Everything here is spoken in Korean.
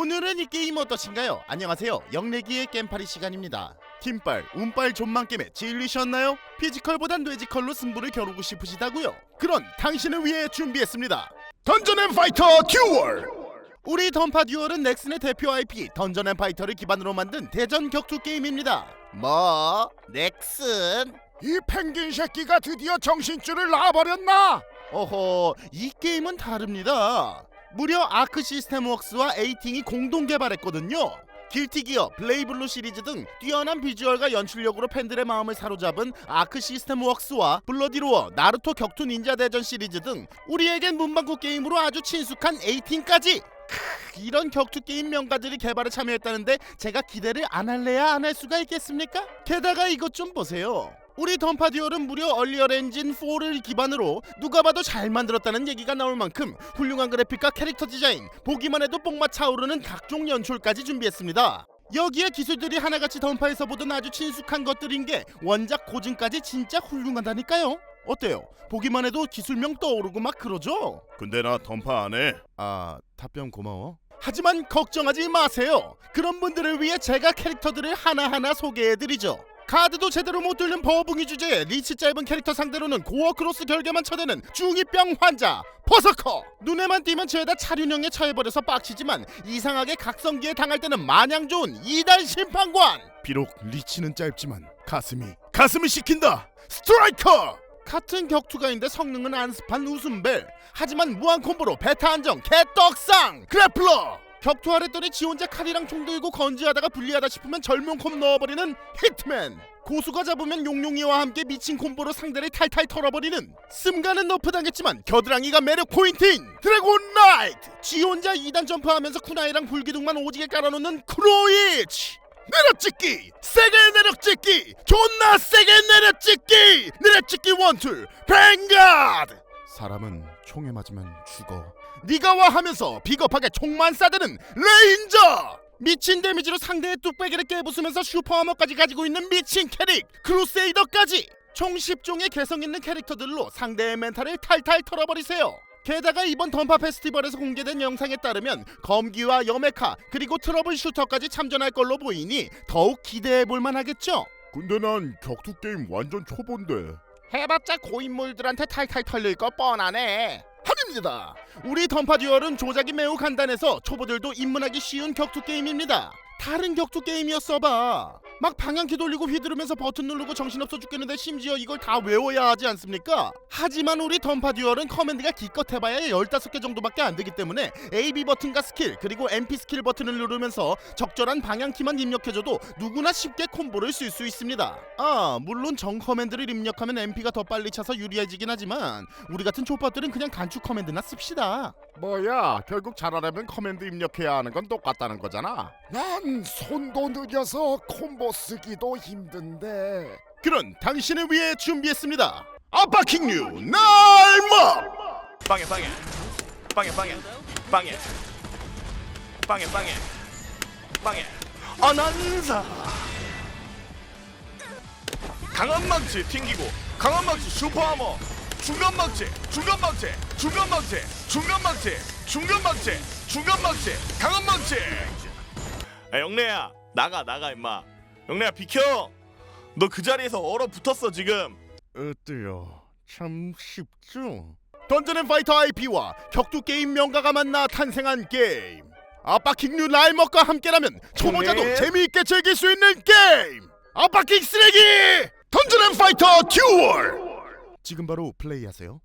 오늘은 이 게임 어떠신가요? 안녕하세요. 영래기의 게임파리 시간입니다. 팀빨, 운빨 존만 게임에 질리셨나요? 피지컬보단 뇌지컬로 승부를 겨루고 싶으시다고요? 그런 당신을 위해 준비했습니다. 던전 앤 파이터 듀얼! 우리 던파 듀얼은 넥슨의 대표 IP 던전 앤 파이터를 기반으로 만든 대전 격투 게임입니다. 뭐? 넥슨? 이 펭귄 새끼가 드디어 정신줄을 놔버렸나? 어허, 이 게임은 다릅니다. 무려 아크 시스템 웍스와 에이팅이 공동 개발했거든요. 길티 기어, 블레이블루 시리즈 등 뛰어난 비주얼과 연출력으로 팬들의 마음을 사로잡은 아크 시스템 웍스와 블러디 로어, 나루토 격투 닌자 대전 시리즈 등 우리에겐 문방구 게임으로 아주 친숙한 에이팅까지 크, 이런 격투 게임 명가들이 개발에 참여했다는데 제가 기대를 안 할래야 안 할 수가 있겠습니까? 게다가 이것 좀 보세요. 우리 던파 듀얼은 무려 얼리얼 엔진 4를 기반으로 누가 봐도 잘 만들었다는 얘기가 나올 만큼 훌륭한 그래픽과 캐릭터 디자인, 보기만 해도 뽕맛 차오르는 각종 연출까지 준비했습니다. 여기에 기술들이 하나같이 던파에서 보던 아주 친숙한 것들인 게 원작 고증까지 진짜 훌륭하다니까요. 어때요? 보기만 해도 기술명 떠오르고 막 그러죠? 근데 나 던파 안 해. 아 답변 고마워. 하지만 걱정하지 마세요. 그런 분들을 위해 제가 캐릭터들을 하나하나 소개해드리죠. 카드도 제대로 못 뚫는 버붕이 주제에 리치 짧은 캐릭터 상대로는 고어 크로스 결계만 쳐대는 중2병 환자 버서커 눈에만 띄면 죄다 차륜형에 처해버려서 빡치지만 이상하게 각성기에 당할 때는 마냥 좋은 이달 심판관 비록 리치는 짧지만 가슴이 가슴을 시킨다. 스트라이커. 같은 격투가인데 성능은 안습한 웃음벨. 하지만 무한 콤보로 베타 안정 개떡상 그래플러. 격투 하랬더니 지 혼자 칼이랑 총 들고 건지하다가 불리하다 싶으면 절묘콤 넣어버리는 히트맨. 고수가 잡으면 용용이와 함께 미친 콤보로 상대를 탈탈 털어버리는 씀가는 너프 당했지만 겨드랑이가 매력 포인트인 드래곤 나이트. 지 혼자 2단 점프하면서 쿠나이랑 불기둥만 오지게 깔아놓는 크로이치 내려찍기! 세게 내려찍기! 존나 세게 내려찍기! 내려찍기 원툴 뱅가드! 사람은 총에 맞으면 죽어. 네가 와 하면서 비겁하게 총만 쏴대는 레인저! 미친 데미지로 상대의 뚝배기를 깨부수면서 슈퍼아머까지 가지고 있는 미친 캐릭 크루세이더까지! 총 10종의 개성 있는 캐릭터들로 상대의 멘탈을 탈탈 털어버리세요 게다가 이번 던파 페스티벌에서 공개된 영상에 따르면 검기와 여메카 그리고 트러블 슈터까지 참전할 걸로 보이니 더욱 기대해 볼 만하겠죠 근데 난 격투 게임 완전 초보인데. 해봤자 고인물들한테 탈탈 털릴 거 뻔하네. 아닙니다. 우리 던파 듀얼은 조작이 매우 간단해서 초보들도 입문하기 쉬운 격투 게임입니다. 다른 격투 게임이었어 봐. 막 방향키 돌리고 휘두르면서 버튼 누르고 정신없어 죽겠는데 심지어 이걸 다 외워야 하지 않습니까? 하지만 우리 던파 듀얼은 커맨드가 기껏 해봐야 15개 정도밖에 안 되기 때문에 AB 버튼과 스킬 그리고 MP 스킬 버튼을 누르면서 적절한 방향키만 입력해줘도 누구나 쉽게 콤보를 쓸 수 있습니다. 아 물론 정 커맨드를 입력하면 MP가 더 빨리 차서 유리해지긴 하지만 우리 같은 족밥들은 그냥 간축 커맨드나 씁시다. 뭐야 결국 잘하려면 커맨드 입력해야 하는 건 똑같다는 거잖아. 난 손도 느려서 콤보 쓰기도 힘든데. 그런 당신을 위해 준비했습니다. 아빠 킹류 날먹 빵에 빵에. 빵에 빵에. 빵에. 빵에 빵에. 빵에. 아난사! 강한 망치 튕기고 강한 망치 슈퍼하머. 중간 망치 중간 망치 중간 망치 중간 망치 중간 망치 중간 망치 강한 망치. 야 영래야 나가 나가 임마 영래야 비켜 너 그 자리에서 얼어붙었어 지금 어때요? 참 쉽죠? 던전앤파이터 IP와 격투 게임 명가가 만나 탄생한 게임. 아빠킹류 날먹과 함께라면 초보자도 네. 재미있게 즐길 수 있는 게임. 아빠킹 쓰레기 던전앤파이터 듀얼. 지금 바로 플레이하세요.